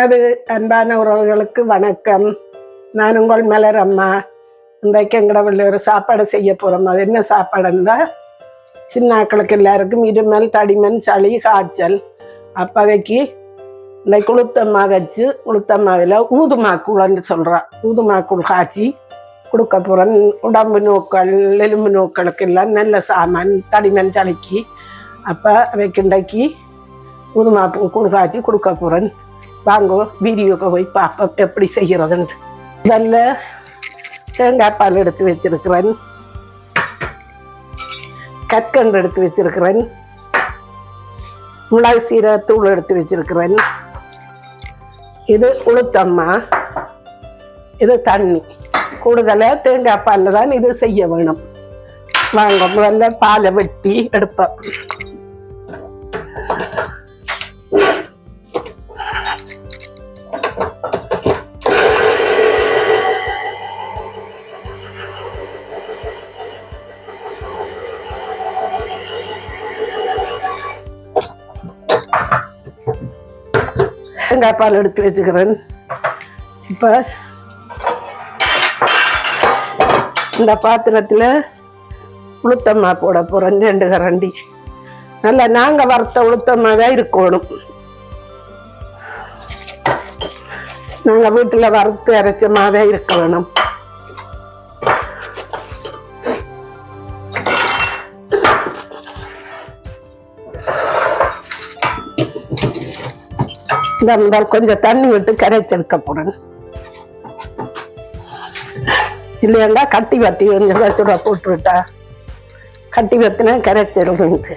அது அன்பான உறவுகளுக்கு வணக்கம். நான் உங்கள் மலர் அம்மா. இன்றைக்கு எங்கட ஒரு சாப்பாடு செய்ய போகிறோம் அது என்ன சாப்பாடுன்னா சின்னாக்களுக்கு எல்லாருக்கும் இருமல் தடிமன் சளி காய்ச்சல். அப்போதைக்கு இந்த உளுத்தம்மா வச்சு உளுத்தம்மாவில் ஊதுமாக்கூழன்னு சொல்கிறான் ஊதுமாக்கூழ் காய்ச்சி கொடுக்க போகிறேன் உடம்பு நோக்கள் எலும்பு நோக்களுக்கு எல்லாம் நல்ல சாமான் தடிமன் சளிக்கு. அப்போ அவைக்கு ஊதுமா கூழ் காய்ச்சி கொடுக்க போகிறேன் வாங்கோ வீடியோக்கு போய் பார்ப்போம் எப்படி செய்கிறதுன்ட்டு நல்ல தேங்காய் பால் எடுத்து வச்சிருக்கிறேன். கற்கண்டு எடுத்து வச்சிருக்கிறேன். மிளகு சீரகத்தூள் எடுத்து வச்சிருக்கிறேன். இது உளுத்தம்மா. இது தண்ணி. கூடுதலாக தேங்காய் பாலில் தான் இது செய்ய வேணும். வாங்க முதல்ல பாலை வெட்டி எடுப்பேன் தேங்காய் பால் எடுத்து வச்சுக்கிறேன். இப்போ இந்த பாத்திரத்தில் உளுத்தம்மா போட போகிறேன் ரெண்டு கரண்டி. நல்லா நாங்கள் வறுத்த உளுத்தம்மாவே இருக்கணும். நாங்கள் வீட்டில் வறுத்து அரைச்ச மாவே இருக்க வேணும். இந்த கொஞ்சம் தண்ணி விட்டு கரைச்செடுக்க போறேன். இல்லையாண்டா கட்டி வத்தி கொஞ்சம் சுட போட்டு விட்டா கட்டி வத்தினா கரைச்சிடும் கொஞ்ச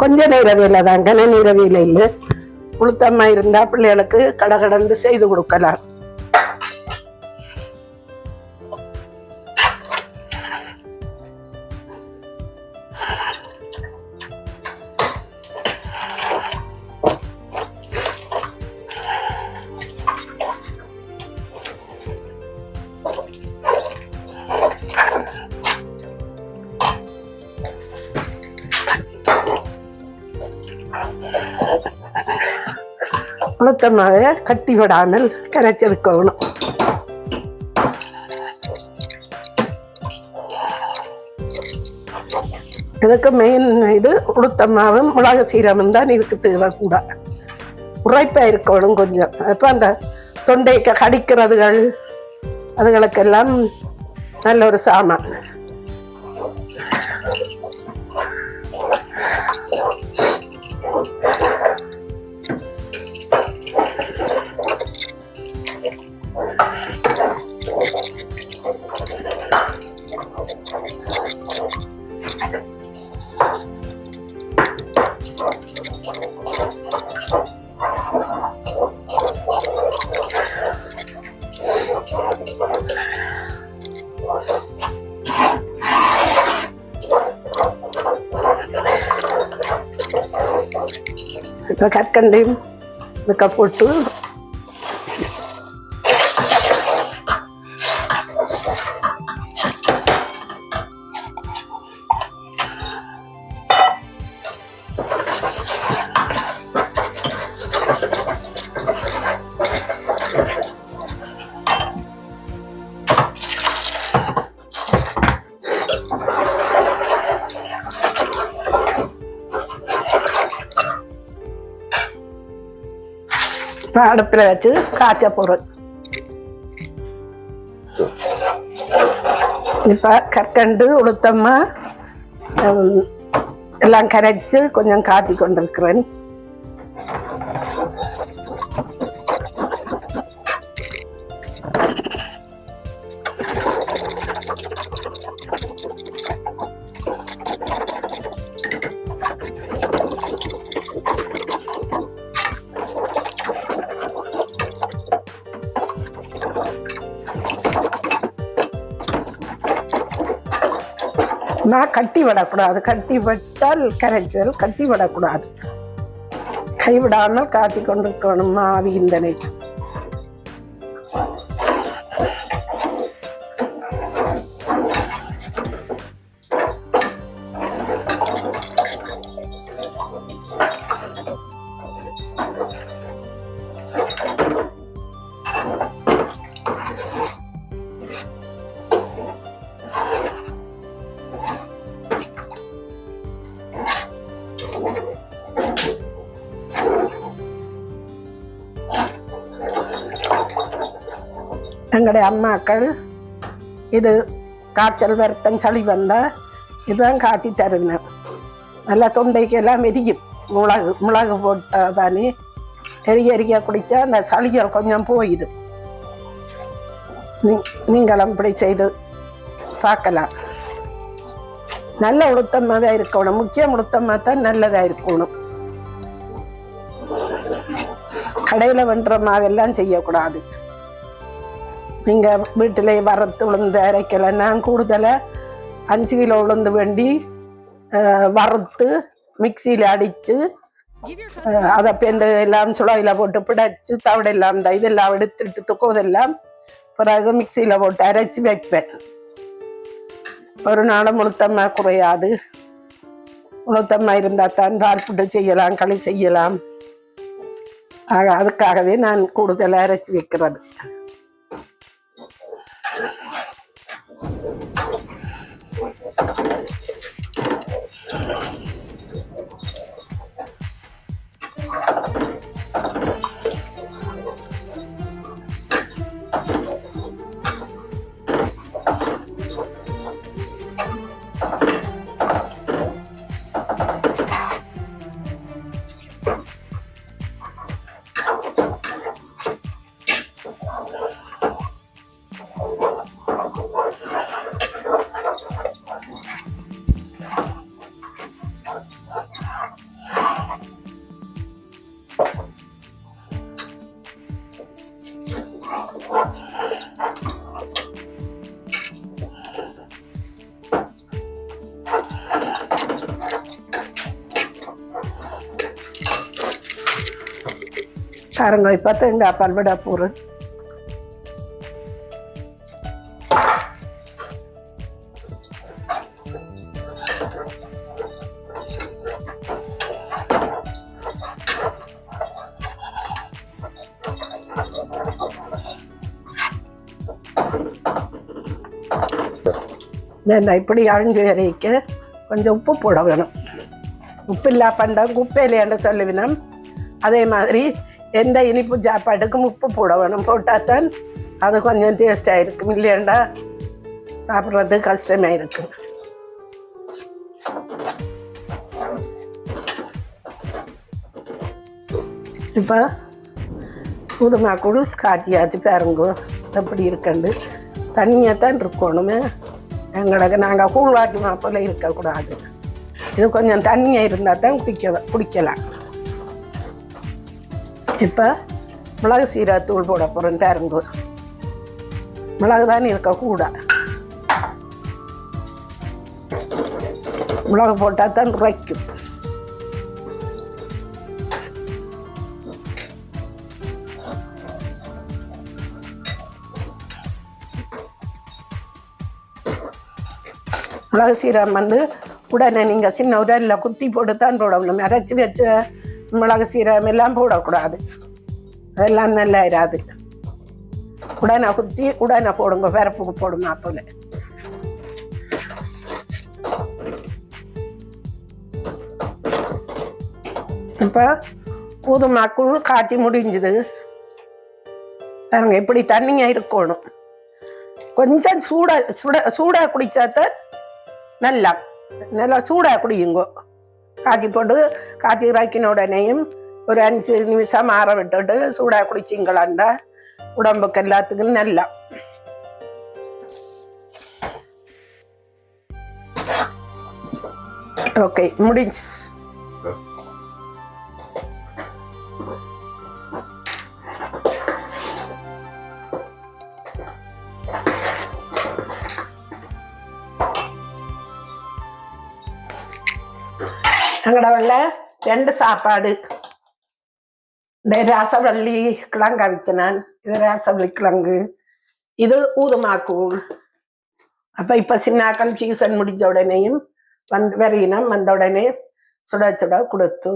கொஞ்ச வேலை தான் கன நீரவியில இல்லை. உளுத்தம்மா இருந்தா பிள்ளைகளுக்கு கடகடந்து செய்து கொடுக்கலாம். உளுத்தம்மாவை கட்டி விடாமல் கரைச்செடுக்கணும். இதுக்கு மெயின் இது உளுத்தம்மாவும் மிளகு சீரமும் தான் இதுக்கு தேவை கூட உரைப்பா இருக்கணும் கொஞ்சம். அப்போ அந்த தொண்டைக்கு கடிக்கிறதுகள் அதுகளுக்கெல்லாம் நல்ல ஒரு சாமான். இப்போ கற்கண்டையும் இதுக்க போட்டு அடுப்பில் வச்சு காய்ச்ச போகிறோம் இப்போ கற்கண்டு உளுத்தம்மா எல்லாம் கரைச்சு கொஞ்சம் காத்தி கொண்டிருக்கிறேன். நான் கட்டி விடக்கூடாது. கட்டி விட்டால் கரைச்சல் கட்டி விடக்கூடாது. கைவிடாமல் காய்ச்சி கொண்டிருக்கணும் ஆவி இந்த நேற்று எங்களுடைய அம்மாக்கள் இது காய்ச்சல் வருத்தம் சளி வந்தால் இதுதான் காய்ச்சி தருவினேன் நல்லா தொண்டைக்கு எல்லாம் எரியும் மிளகு மிளகு போட்டால் தானே எரிய எரிய குடித்தா அந்த சளிகள் கொஞ்சம் போயிடும். நீங்களும் இப்படி செய்து பார்க்கலாம். நல்ல உளுத்தமாக தான் இருக்கணும். முக்கியம் உளுத்தமாக தான் நல்லதாக இருக்கணும். கடையில் வென்ற மாவெல்லாம் செய்யக்கூடாது. நீங்கள் வீட்டிலே வறுத்து உளுந்து அரைக்கலை. நான் கூடுதலாக அஞ்சு கிலோ உளுந்து வேண்டி வறுத்து மிக்சியில் அடித்து அதை பெண்டு எல்லாம் சுளையில் போட்டு பிடைச்சு தவிட எல்லாம் இந்த இதெல்லாம் எடுத்துட்டு துக்குவதெல்லாம் பிறகு மிக்சியில் போட்டு அரைச்சி வைப்பேன். ஒரு நாளும் உளுத்தம்மா குறையாது. உளுத்தம்மா இருந்தால் தான் பால் செய்யலாம் களி செய்யலாம். ஆக அதுக்காகவே நான் கூடுதலாக அரைச்சி வைக்கிறது. பாருங்க இப்போ தேங்காய் பால் போகிறேன் இந்த இப்படி அழிஞ்சு வரைக்க கொஞ்சம் உப்பு போட வேணும் உப்பு இல்லா பண்டம் குப்பையிலேன்னு சொல்லுவினம் அதே மாதிரி எந்த இனிப்பு சாப்பாட்டுக்கும் உப்பு போட வேணும் போட்டால் தான் அது கொஞ்சம் டேஸ்டாக இருக்கும் இல்லையாண்டா சாப்பிட்றது கஷ்டமாக இருக்கும் இப்போ புதுமாக்கூழ் காய்ச்சி காய்ச்சி பாருங்கோ எப்படி இருக்கண்டு தண்ணியாக தான் இருக்கணுமே எங்களுக்கு நாங்கள் கூழ் வாஜி மாப்பிள்ள இருக்கக்கூடாது இது கொஞ்சம் தண்ணியாக இருந்தால் தான் குடிக்க குடிக்கலாம் இப்போ மிளகு சீரகத்தூள் போட போகிறேன் பாருங்க. மிளகு தான் கூட. மிளகு போட்டால் தான் உரைக்கும். மிளகு சீரகம் வந்து உடனே நீங்கள் சின்ன உடலில் குத்தி போட்டு தான் போடணும். அரைச்சி வச்ச மிளகு சீரகம் எல்லாம் போடக்கூடாது அதெல்லாம் நல்லா இராது உடனே குத்தி உடனே போடுங்க பரப்புக்கு போடுமா போல இப்போ கூதுமாக்குள் காய்ச்சி முடிஞ்சுது பாருங்க இப்படி தண்ணியாக இருக்கணும் கொஞ்சம் சூடா சுட சூடாக குடிச்சாத்த நல்லா நல்லா சூடாக குடியுங்கோ காய்ச்சி போட்டு காய்ச்சி இறக்கின உடனேயும் ஒரு அஞ்சு நிமிஷம் ஆற விட்டுட்டு சூடாக குடிச்சிங்களாண்டா. உடம்புக்கு எல்லாத்துக்கும் நல்லா. ஓகே முடிஞ்சு. எங்களோட உள்ள ரெண்டு சாப்பாடு. இந்த ராசவள்ளி கிழங்கு அவிச்ச நான் இது ராசவள்ளி கிழங்கு. இது ஊதுமாக்கூழ் அப்போ இப்போ சின்னாக்கள் சீசன் முடிஞ்ச உடனேயும் வந்து வரையினம் வந்த உடனே சுட சுட கொடுத்து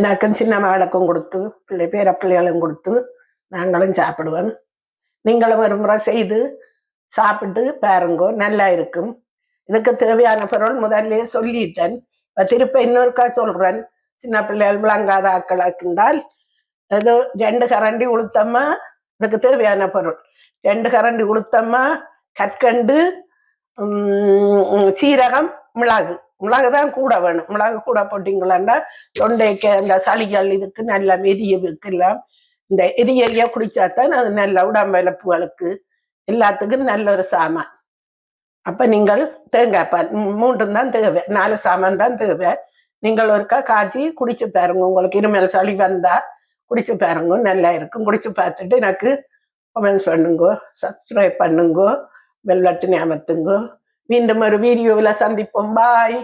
எனக்கும் சின்ன மகளுக்கும் கொடுத்து பிள்ளை பேர பிள்ளைகளும் கொடுத்து நாங்களும் சாப்பிடுவோம். நீங்களும் ஒரு முறை செய்து சாப்பிட்டு பாருங்கோ நல்லா இருக்கும். இதுக்கு தேவையான பொருள் முதல்ல சொல்லிட்டேன். திருப்ப இன்னொருக்கா சொல்றேன். சின்ன பிள்ளைகள் விளங்காத ஆக்களாக்கின்றால் அது ரெண்டு கரண்டி உளுத்தம்மா இதுக்கு தேவையான பொருள். ரெண்டு கரண்டி உளுத்தம்மா கற்கண்டு உம், சீரகம் மிளகு. மிளகு தான் கூட வேணும். மிளகு கூட போட்டிங்களாண்டா தொண்டைக்கு அந்த சளிகள் இதுக்கு நல்ல எரியவுக்கெல்லாம் இந்த எரிய குடிச்சாதான் அது நல்ல உடம்பலப்புகளுக்கு எல்லாத்துக்கும் நல்ல ஒரு சாமான். அப்போ நீங்கள் தேங்காய் பால் மூன்றும் தான் தேவை நாலு சாமான் தான் தேவை. நீங்கள் ஒருக்கா காய்ச்சி குடிச்சு பாருங்க உங்களுக்கு இருமல் சளி வந்தா குடிச்சு பாருங்க நல்லா இருக்கும். குடிச்சு பார்த்துட்டு எனக்கு கமெண்ட்ஸ் பண்ணுங்க சப்ஸ்கிரைப் பண்ணுங்க வெள்ளட்டு பட்டன் மீண்டும் ஒரு வீடியோவில் சந்திப்போம். பாய்